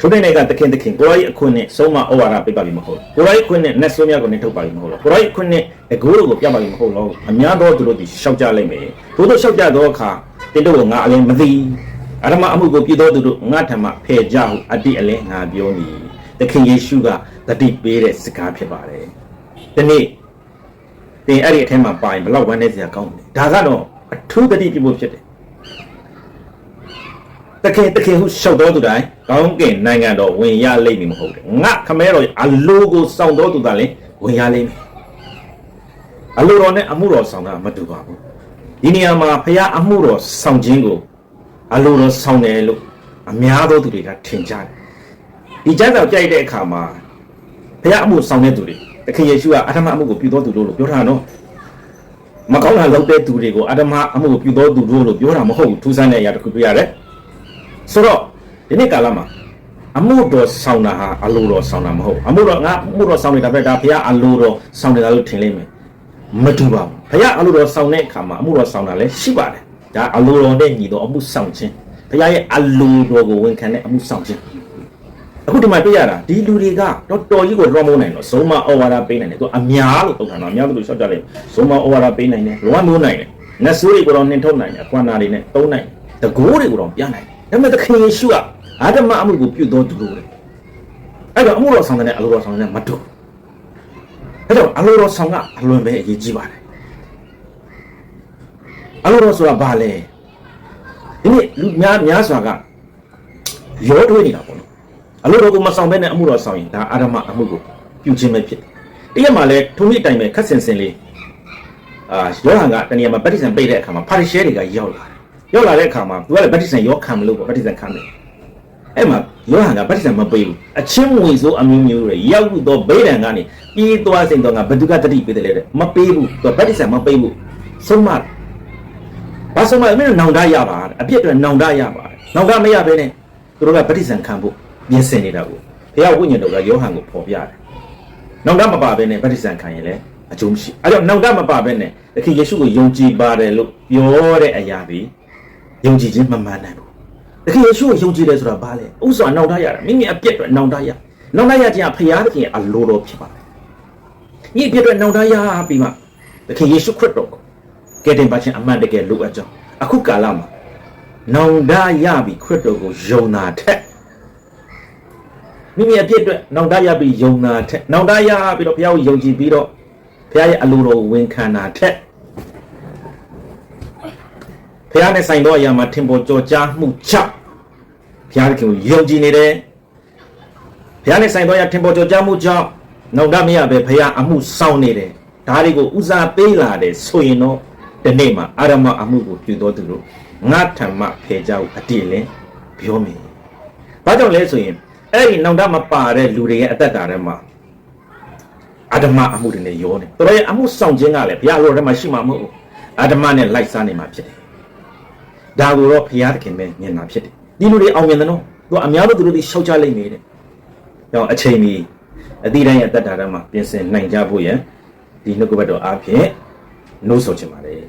ထိုးတဲ့ကတခင်တခင်ကိုရောကြီးအခွင့်နဲ့ဆုံးမဩဝါဒပေးပါလိမ့်မဟုတ်ကိုရောကြီးအခွင့်နဲ့နတ်ဆိုးများကိုနေထုတ်ပါလိမ့်မဟုတ်ကိုရောကြီးအခွင့်နဲ့အကိုးတို့ကိုပြပါလိမ့်မဟုတ်လို့အများသောသူတို့ဒီရှောက်ကြလိမ့်မယ်တို့တို့ရှောက်ကြသောအခါတင်းတို့ကငါအလင်းမသိအရမအမှုကိုပြသောသူတို့ငါထံမှဖယ်ကြဟုအတိအလင်းငါပြောမည်သခင်ယေရှုကတတိပေးတဲ့စကားဖြစ်ပါတယ်ဒီနေ့တင်အဲ့ဒီအထက်မှာပါရင်ဘလောက်ဝမ်းနေစရာကောင်းတယ်ဒါကတော့အထူးတတိပြုဖို့ဖြစ်တယ် တခင်တခင်ဟုရှောက်တော်သူတိုင်းကောင်းကင်နိုင်ငံတော်ဝင်ရလိမ့်မည်မဟုတ်တယ်ငါခမဲတော်အလိုကိုစောင့်တော်သူတိုင်းလည်းဝင်ရလိမ့်မယ်အလိုတော်နဲ့အမှုတော်ဆောင်တာမတူပါဘူးဒီနေရာမှာဖခင်အမှုတော်ဆောင်ခြင်းကိုအလိုတော်ဆောင်တယ်လို့အများသောသူတွေကထင်ကြတယ်ဒီကျမ်းစာကြိုက်တဲ့အခါမှာဖခင်အမှုဆောင်တဲ့သူတွေတခင်ယေရှုကအထမအမှုကိုပြုတော်သူတို့လို့ပြောထားနော်မကောင်းတာလုပ်တဲ့သူတွေကိုအတ္တမအမှုကိုပြုတော်သူတို့လို့ပြောတာမဟုတ်ဘူးထူးဆန်းတဲ့အရာတစ်ခုပြရတယ် ဆိုတော့ဒီနေ့ကာလမှာအမှုတော်ဆောင်တာဟာအလိုတော်ဆောင်တာမဟုတ်ဘူးအမှုတော်ငါအမှုတော်ဆောင်နေတာပဲဒါဘုရားအလိုတော်ဆောင်နေတာလို့ထင်လိမ့်မယ်မတူပါဘူးဘုရားအလိုတော်ဆောင်တဲ့အခါမှာအမှုတော်ဆောင်တာလည်းရှိပါတယ်ဒါအလိုတော်နဲ့ညီတော်အမှုဆောင်ခြင်းဘုရားရဲ့အလိုတော်ကိုဝန်ခံတဲ့အမှုဆောင်ခြင်းအခုဒီမှာတွေ့ရတာဒီလူတွေကတော်တော်ကြီးကိုလွှမ်းမိုးနိုင်တော့ဇုံမဩဝါဒပေးနိုင်တယ်သူအများလို့ပုံတာတော့အများလို့ရှောက်ကြတယ်ဇုံမဩဝါဒပေးနိုင်တယ်လွှမ်းမိုးနိုင်တယ်နတ်ဆိုးတွေကိုတော့နှင်ထုတ်နိုင်တယ်အကွာနာတွေနဲ့သုံးနိုင်တယ်တကိုးတွေကိုတော့ပြနိုင်တယ် ဒါပေမဲ့သခင်ယေရှုကအာဓမအမှုကိုပြုတ်တော်သူလို့လေအဲ့တော့အမှုတော်ဆောင်တဲ့အလိုတော်ဆောင်တဲ့မတူအဲ့တော့အလိုတော်ဆောင်ကအလွန်ပဲအရေးကြီးပါတယ်အလိုတော်ဆိုတာဘာလဲဒီနေ့လူများများစွာကရောထွေးနေတာပေါ့နော်အလိုတော်ကိုမဆောင်ဘဲနဲ့အမှုတော်ဆောင်ရင်ဒါအာဓမအမှုကိုပြုခြင်းပဲဖြစ်တယ်တရက်မှာလဲထုံးမိတိုင်ပဲခက်ဆင်ဆင်လေးအာယောဟန်ကတနည်းမှာပဋိစ္စံပိတ်တဲ့အခါမှာဖာရိရှဲတွေကရောက်လာတယ် ရောက်လာတဲ့အခါမှာသူကလည်းဗတ္တိဇံရောခံမလို့ပေါ့ဗတ္တိဇံခံတယ်အဲ့မှာယောဟန်ကဗတ္တိဇံမပေးဘူးအချင်းဝင်စိုးအမျိုးမျိုးတွေရောက်တော့ဗိဒံကနေပြေးသွားစိန်တော့ငါဘသူကတတိပေးတယ်လေတဲ့မပေးဘူးသူဗတ္တိဇံမပေးဘူးဆုံးမဘာဆုံးမအမေနောင်တရပါအပြစ်တွေနောင်တရပါနောင်တမရဘဲနဲ့သူတို့ကဗတ္တိဇံခံဖို့ပြင်ဆင်နေတာကိုဘုရားဝိညာဉ်တော်ကယောဟန်ကိုပေါ်ပြတယ်နောင်တမပါဘဲနဲ့ဗတ္တိဇံခံရင်လည်းအကျိုးမရှိအဲ့တော့နောင်တမပါဘဲနဲ့တခင်ယေရှုကိုယုံကြည်ပါတယ်လို့ပြောတဲ့အရာတွေ ယုံကြည်ခြင်းမမှန်နိုင်ဘူး။တကယ်ယေရှုကိုယုံကြည်တယ်ဆိုတာဘာလဲ။ဥစ္စာနောင်တရတာမိမိအပြစ်တွေနောင်တရ။နောင်တရခြင်းကဖရာသခင်အလိုတော်ဖြစ်ပါတယ်။ဒီအပြစ်တွေနောင်တရပြီးမှတခင်ယေရှုခရစ်တော်ကိုကယ်တင်ပါခြင်းအမှန်တကယ်လိုအပ်ကြောင်းအခုကာလမှာနောင်တရပြီးခရစ်တော်ကိုယုံတာထက်မိမိအပြစ်တွေနောင်တရပြီးယုံတာထက်နောင်တရပြီးတော့ဘုရားကိုယုံကြည်ပြီးတော့ဘုရားရဲ့အလိုတော်ကိုဝန်ခံတာထက် ဖះနဲ့ဆိုင်သောအရာမှာထင်ပေါ်ကြော်ကြားမှုချက်ဖះသခင်ကိုယုံကြည်နေတယ်ဖះနဲ့ဆိုင်သောအရာထင်ပေါ်ကြော်ကြားမှုကြောင့်နောက်တမရပဲဖះအမှုဆောင်နေတယ်ဒါတွေကိုဦးစားပေးလာတယ်ဆိုရင်တော့ဒီနေ့မှာအာရမအမှုကိုပြုတော်သူတို့ငါထံမှဖယ်ကြဖို့အတိလင်းပြောမိဘာကြောင့်လဲဆိုရင်အဲ့ဒီနောက်တမပါတဲ့လူတွေရဲ့အသက်တာထဲမှာအာဓမအမှုတွေနဲ့ရောနေတော်ရဲ့အမှုဆောင်ခြင်းကလည်းဘုရားလိုထဲမှာရှိမှာမဟုတ်ဘူးအာဓမနဲ့လိုက်စားနေမှာဖြစ်တယ် ဒါကိုတော့ဘုရားသခင်ပဲမြင်တာဖြစ်တယ်ဒီလူတွေအောင်မြင်တယ်နော်သူကအများလို့သူတို့တွေရှောက်ချလိုက်နေတဲ့။ကြောင့်အချိန်မီအတိတိုင်းရဲ့အသက်တာထဲမှာပြင်ဆင်နိုင်ကြဖို့ရန်ဒီနှုတ်ကပတ်တော်အားဖြင့်နှိုးဆော်ချင်ပါတယ်